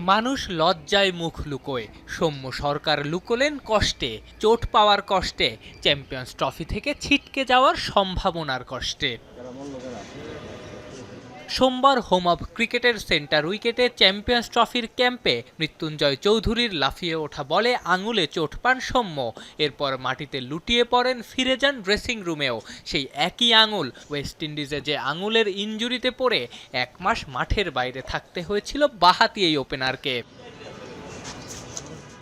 মানুষ লজ্জায় মুখ লুকোয়। সৌম্য সরকার লুকোলেন কষ্টে, চোট পাওয়ার কষ্টে, চ্যাম্পিয়ন্স ট্রফি থেকে ছিটকে যাওয়ার সম্ভাবনার কষ্টে। সোমবার হোম অব ক্রিকেটের সেন্টার উইকেটে চ্যাম্পিয়ন্স ট্রফির ক্যাম্পে মৃত্যুঞ্জয় চৌধুরীর লাফিয়ে ওঠা বলে আঙুলে চোট পান সৌম্য। এরপর মাটিতে লুটিয়ে পড়েন ফিরে যান ড্রেসিং রুমেও সেই একই আঙুল ওয়েস্ট ইন্ডিজে যে আঙুলের ইঞ্জুরিতে পড়ে, এক মাস মাঠের বাইরে থাকতে হয়েছিল বাহাতি এই ওপেনারকে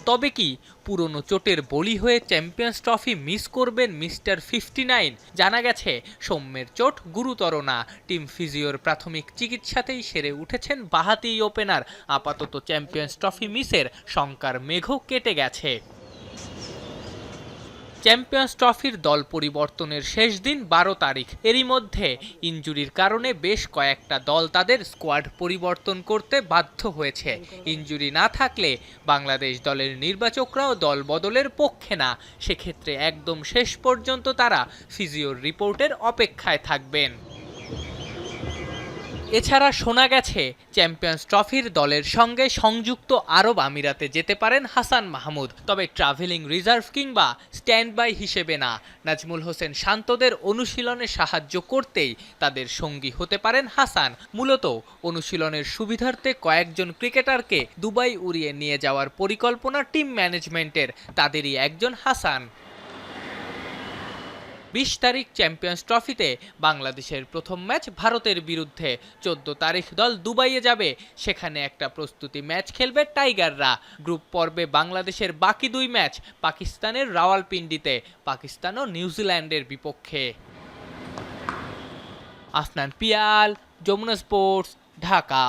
তবে কি, পুরনো চোটের বলি হয়ে চ্যাম্পিয়ন্স ট্রফি মিস করবেন মিস্টার ফিফটি নাইন। জানা গেছে, সৌম্যের চোট গুরুতর না। টিম ফিজিওর প্রাথমিক চিকিৎসাতেই সেরে উঠেছেন বাহাতি ওপেনার। আপাতত চ্যাম্পিয়ন্স ট্রফি মিসের শঙ্কার মেঘও কেটে গেছে। চ্যাম্পিয়ন্স ট্রফির দল পরিবর্তনের শেষ দিন বারো তারিখ। এরই মধ্যে ইঞ্জুরির কারণে বেশ কয়েকটা দল তাদের স্কোয়াড পরিবর্তন করতে বাধ্য হয়েছে। ইঞ্জুরি না থাকলে বাংলাদেশ দলের নির্বাচকরাও দল বদলের পক্ষে না। সেক্ষেত্রে একদম শেষ পর্যন্ত তারা ফিজিওর রিপোর্টের অপেক্ষায় থাকবেন। এছাড়া শোনা গেছে, চ্যাম্পিয়ন্স ট্রফির দলের সঙ্গে সংযুক্ত আরব আমিরাতে যেতে পারেন হাসান মাহমুদ, তবে ট্রাভেলিং রিজার্ভ কিংবা স্ট্যান্ড বাই হিসেবে না। নাজমুল হোসেন শান্তদের অনুশীলনে সাহায্য করতেই তাদের সঙ্গী হতে পারেন হাসান। মূলত অনুশীলনের সুবিধার্থে কয়েকজন ক্রিকেটারকে দুবাই উড়িয়ে নিয়ে যাওয়ার পরিকল্পনা টিম ম্যানেজমেন্টের, তাদেরই একজন হাসান। বিশ তারিখ চ্যাম্পিয়ন্স ট্রফিতে বাংলাদেশের প্রথম ম্যাচ ভারতের বিরুদ্ধে। চোদ্দ তারিখ দল দুবাইয়ে যাবে। সেখানে একটা প্রস্তুতি ম্যাচ খেলবে টাইগাররা। গ্রুপ পর্বে বাংলাদেশের বাকি দুই ম্যাচ পাকিস্তানের রাওয়ালপিন্ডিতে, পাকিস্তান ও নিউজিল্যান্ডের বিপক্ষে। আফনান পিয়াল, যমুনা স্পোর্টস, ঢাকা।